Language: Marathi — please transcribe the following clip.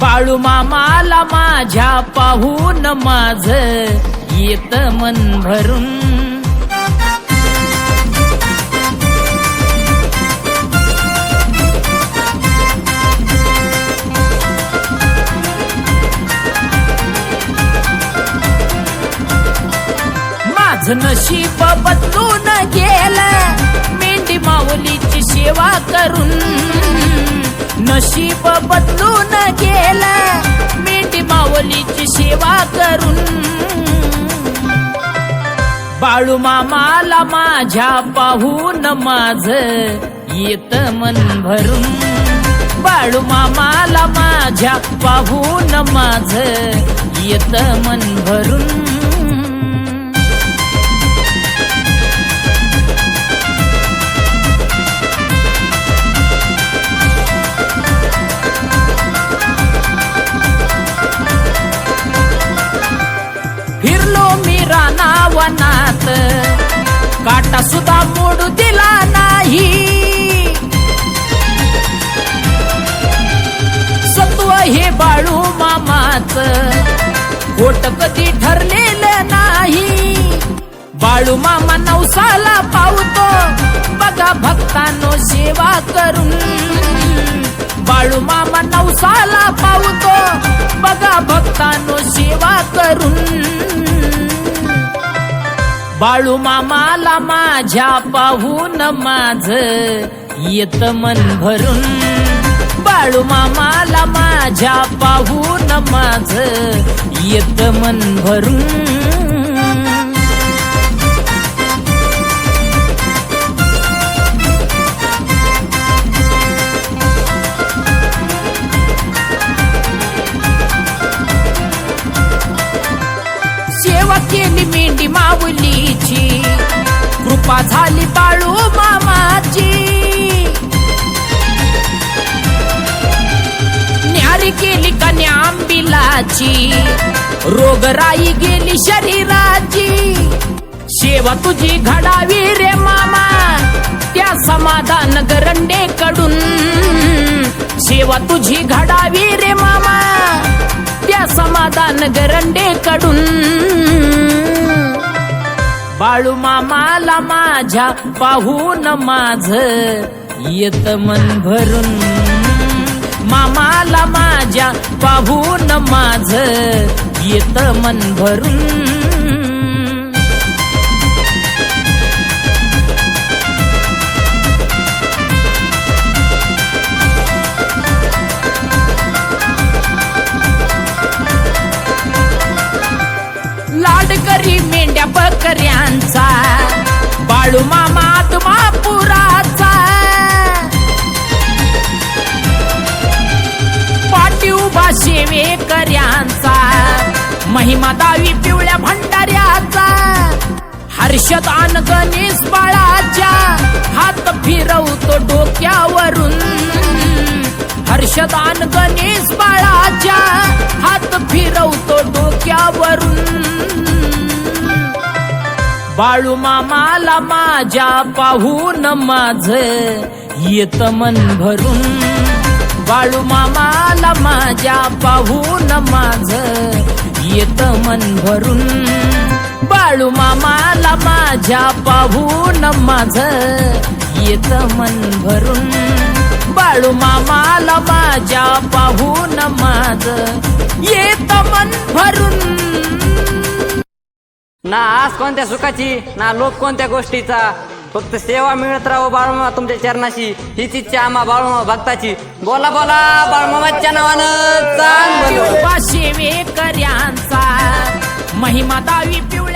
बाळू मामाला माझ्या पाहून माझ येत मन भरून. माझ नशीब बदलून गेलं मेंढी माऊलीची सेवा करून नशीब बदलून गेलं. मेंढी माऊलीची सेवा करून. बाळू मामाला माझ्या पाहून माझ येत मन भरून. बाळू मामाला माझ्या पाहून माझ येत मन भरून. रानावनात. काटा सुद्धा मोडू दिला नाही. सत्व हे बाळू मामाच. खोट कधी ठरलेलं नाही. बाळू मामा नवसाला पावतो. बघा भक्तांनो सेवा करून. बाळू मामा नवसाला पावतो. बघा भक्तांनो सेवा करून. बाळू मामाला माझ्या पाहून माझ येत मन भरून. बाळू मामाला माझ्या पाहून माझ येत मन भरून. केली मेंढी माऊलीची. कृपा झाली बाळू मामाची. न्यारी केली कन्या आंबिलाची. रोगराई गेली शरीराची. सेवा तुझी घडावी रे मामा. त्या समाधान गरंडे कडून सेवा तुझी घडावी रे मामा. त्या समाधान गरंडे कडून बाळू मामाला माझ्या पाहून माझ येत मन भरून. मामाला माझ्या पाहून माझ येत मन भरून. काळू मामा तुम्हा पुराचा पाटी उभा शेवेकऱ्यांचा महिमा दावी पिवळ्या भंडाऱ्याचा आण गणेश बाळाच्या हात फिरवतो डोक्यावरून. हर्षदान गणेश बाळाच्या हात फिरवतो डोक्यावरून. बाळू मामाला माझ्या पाहून माझ येत मन भरून. बाळू मामाला माझ्या पाहून माझ येत मन भरून. बाळू मामाला माझ्या पाहून माझ येत मन भरून. बाळू मामाला माझ्या पाहून माझ येत मन भरून. ना आस कोणत्या सुखाची ना लोक कोणत्या गोष्टीचा. फक्त सेवा मिळत राहो बाळमा तुमच्या चरणाशी. हीच इच्छा आम्हा बाळमा भक्ताची. बोला बोला बाळमाच्या नावानं चांग महिमा दावी पिवळी